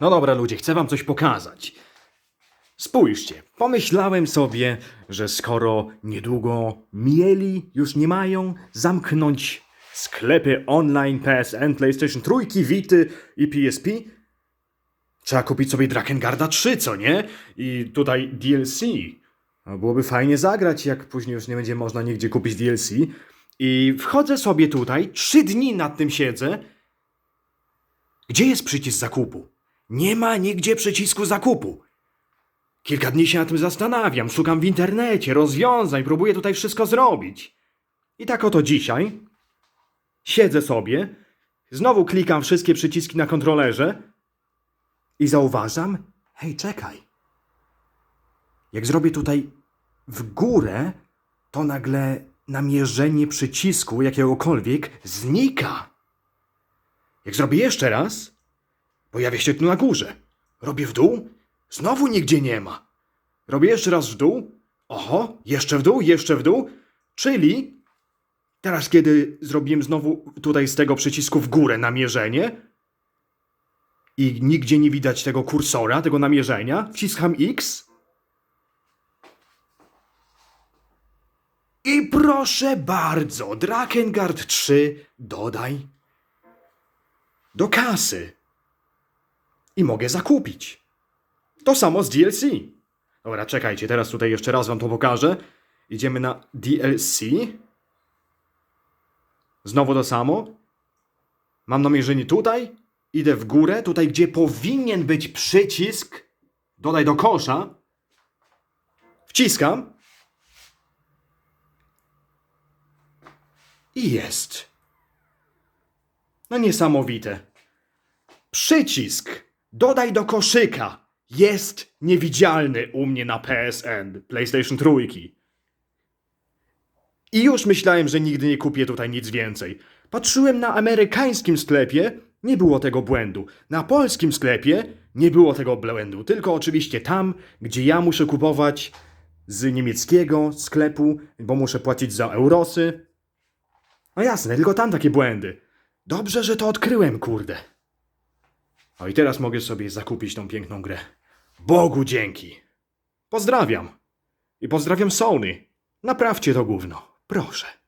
No dobra, ludzie, chcę wam coś pokazać. Spójrzcie, pomyślałem sobie, że skoro niedługo mieli, już nie mają, zamknąć sklepy online PSN, PlayStation 3, Vity i PSP, trzeba kupić sobie Drakengard 3, co nie? I tutaj DLC. No, byłoby fajnie zagrać, jak później już nie będzie można nigdzie kupić DLC. I wchodzę sobie tutaj, trzy dni nad tym siedzę. Gdzie jest przycisk zakupu? Nie ma nigdzie przycisku zakupu. Kilka dni się na tym zastanawiam, szukam w internecie rozwiązań, próbuję tutaj wszystko zrobić. I tak oto dzisiaj siedzę sobie, znowu klikam wszystkie przyciski na kontrolerze i zauważam, hej, czekaj. Jak zrobię tutaj w górę, to nagle namierzenie przycisku jakiegokolwiek znika. Jak zrobię jeszcze raz, pojawia się tu na górze. Robię w dół, znowu nigdzie nie ma. Robię jeszcze raz w dół, oho, jeszcze w dół, jeszcze w dół, czyli teraz kiedy zrobiłem znowu tutaj z tego przycisku w górę namierzenie i nigdzie nie widać tego kursora, tego namierzenia, wciskam X i proszę bardzo, Drakengard 3 dodaj do kasy i mogę zakupić. To samo z DLC. Dobra, czekajcie, teraz tutaj jeszcze raz wam to pokażę. Idziemy na DLC. Znowu to samo. Mam namierzenie tutaj. Idę w górę, tutaj gdzie powinien być przycisk. Dodaj do kosza. Wciskam. I jest. No niesamowite. Przycisk dodaj do koszyka jest niewidzialny u mnie na PSN, PlayStation 3. I już myślałem, że nigdy nie kupię tutaj nic więcej. Patrzyłem na amerykańskim sklepie, nie było tego błędu. Na polskim sklepie nie było tego błędu, tylko oczywiście tam, gdzie ja muszę kupować z niemieckiego sklepu, bo muszę płacić za eurosy. No jasne, tylko tam takie błędy. Dobrze, że to odkryłem, kurde. O i teraz mogę sobie zakupić tą piękną grę. Bogu dzięki. Pozdrawiam. I pozdrawiam Sony. Naprawcie to gówno. Proszę.